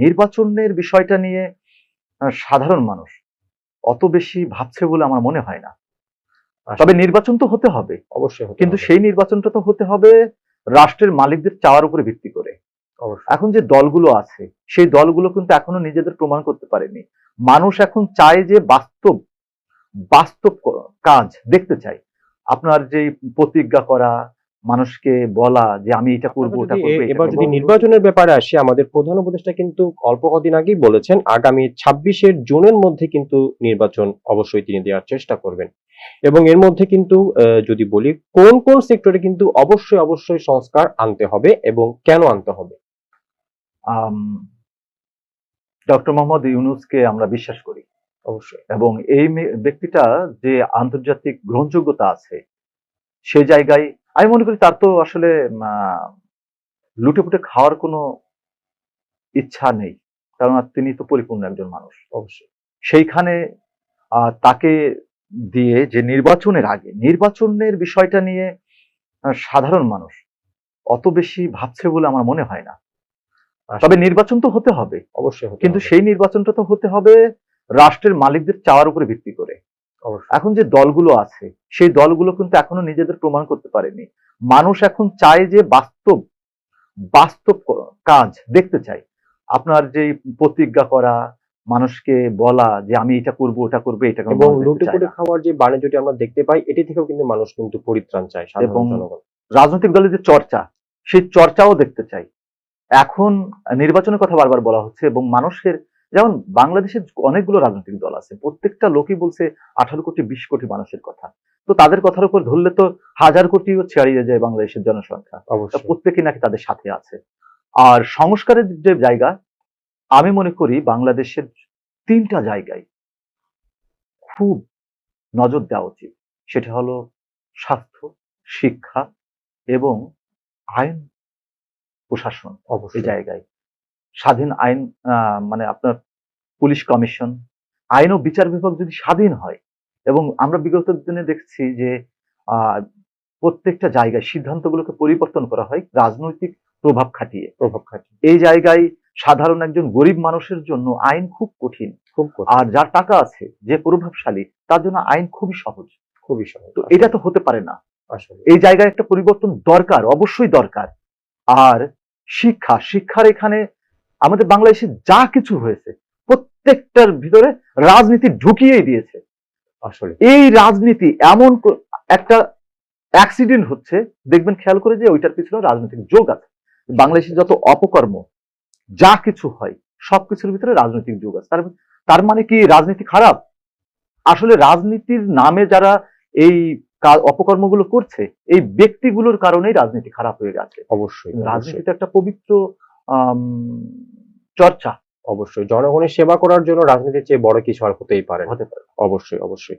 নির্বাচনের বিষয়টা নিয়ে সাধারণ মানুষ অত বেশি ভাবছে বলে আমার মনে হয় না। তবে নির্বাচন তো হতে হবে। অবশ্যই কিন্তু সেই নির্বাচনটা তো হতে হবে রাষ্ট্রের মালিকদের চাওয়ার উপরে ভিত্তি করে। এখন যে দলগুলো আছে সেই দলগুলো কিন্তু এখনও নিজেদের প্রমাণ করতে পারেনি। মানুষ এখন চায় যে বাস্তব বাস্তব কাজ দেখতে চাই আপনার যে প্রতিজ্ঞা করা মানুষকে বলা যে আমি এটা করব ওটা করব এবার যদি নির্বাচনের ব্যাপারে আসি আমাদের প্রধান উপদেষ্টা কিন্তু অল্প কদিন আগেই বলেছেন আগামী ছাব্বিশের জুনের মধ্যে কিন্তু নির্বাচন অবশ্যই তিনি দেওয়ার চেষ্টা করবেন। এবং এর মধ্যে কিন্তু যদি বলি কোন কোন সেক্টরে কিন্তু অবশ্যই অবশ্যই সংস্কার আনতে হবে এবং কেন আনতে হবে? ডক্টর মোহাম্মদ ইউনুসকে আমরা বিশ্বাস করি। অবশ্যই। এবং এই ব্যক্তিটা যে আন্তর্জাতিক গ্রহণযোগ্যতা আছে সে জায়গায় আমি মনে করি তার তো আসলে লুটে পুটে খাওয়ার কোনো ইচ্ছা নেই। কারণ তিনি তো পরিপূর্ণ একজন মানুষ। অবশ্যই। সেইখানে তাকে দিয়ে যে নির্বাচনের আগে নির্বাচনের বিষয়টা নিয়ে সাধারণ মানুষ অত বেশি ভাবছে বলে আমার মনে হয় না। তবে নির্বাচন তো হতে হবে। অবশ্যই কিন্তু সেই নির্বাচনটা তো হতে হবে রাষ্ট্রের মালিকদের চাওয়ার উপরে ভিত্তি করে। এখন যে দলগুলো আছে সেই দলগুলো কিন্তু এখনও নিজেদের প্রমাণ করতে পারেনি। মানুষ এখন চায় যে বাস্তব বাস্তব কাজ দেখতে চাই আপনার যে প্রতিজ্ঞা করা মানুষকে বলা যে আমি এটা করব ওটা করব এটা করব, এবং মানুষ দেখতে লুটে চায় পুটে না। খাওয়ার যে বাণিজ্যটি আমরা দেখতে পাই এটি থেকেও কিন্তু মানুষ কিন্তু পরিত্রাণ চায় এবং- রাজনৈতিক দলের যে চর্চা সেই চর্চাও দেখতে চাই। এখন নির্বাচনের কথা বারবার বলা হচ্ছে এবং মানুষের যেমন বাংলাদেশের অনেকগুলো রাজনৈতিক দল আছে প্রত্যেকটা লোকই বলছে আঠারো কোটি বিশ কোটি মানুষের কথা। তো তাদের কথার উপর ধরলে তো হাজার কোটিও ছাড়িয়ে যায় বাংলাদেশের জনসংখ্যা। প্রত্যেকেই নাকি তাদের সাথে আছে। আর সংস্কারের যে জায়গা আমি মনে করি বাংলাদেশের তিনটা জায়গায় খুব নজর দেওয়া উচিত। সেটা হলো স্বাস্থ্য শিক্ষা এবং আইন প্রশাসন এই অবশ্যই। জায়গায়। স্বাধীন আইন আহ, মানে আপনার পুলিশ কমিশন আইন ও বিচার বিভাগ যদি স্বাধীন হয় এবং আমরা বিগত দিনে দেখছি যে প্রত্যেকটা জায়গায় সিদ্ধান্তগুলোকে পরিবর্তন করা হয় রাজনৈতিক প্রভাব খাটিয়ে। প্রভাব খাটিয়ে। এই জায়গায় সাধারণ একজন গরিব মানুষের জন্য আইন খুব কঠিন। খুব কঠিন, আর যার টাকা আছে যে প্রভাবশালী তার জন্য আইন খুবই সহজ। খুবই সহজ। তো এটা তো হতে পারে না। আসলে। এই জায়গায় একটা পরিবর্তন দরকার অবশ্যই দরকার। আর শিক্ষা শিক্ষার এখানে আমাদের বাংলাদেশে যা কিছু হয়েছে প্রত্যেকটার ভিতরে রাজনীতি ঢুকিয়েই দিয়েছে। আসলে। এই রাজনীতি এমন একটা অ্যাক্সিডেন্ট হচ্ছে দেখবেন খেয়াল করে যে ওইটার পিছনে রাজনৈতিক যোগ আছে। বাংলাদেশে যত অপকর্ম যা কিছু হয় সবকিছুর ভিতরে রাজনৈতিক যোগ আছে। তার তার মানে কি রাজনীতি খারাপ? আসলে রাজনীতির নামে যারা এই অপকর্মগুলো করছে এই ব্যক্তিগুলোর কারণেই রাজনীতি খারাপ হয়ে গেছে। অবশ্যই রাজনীতি একটা পবিত্র চর্চা। অবশ্যই। জনগণের সেবা করার জন্য রাজনীতির চেয়ে বড় কিছু আর হতেই পারে হতে পারে। অবশ্যই অবশ্যই।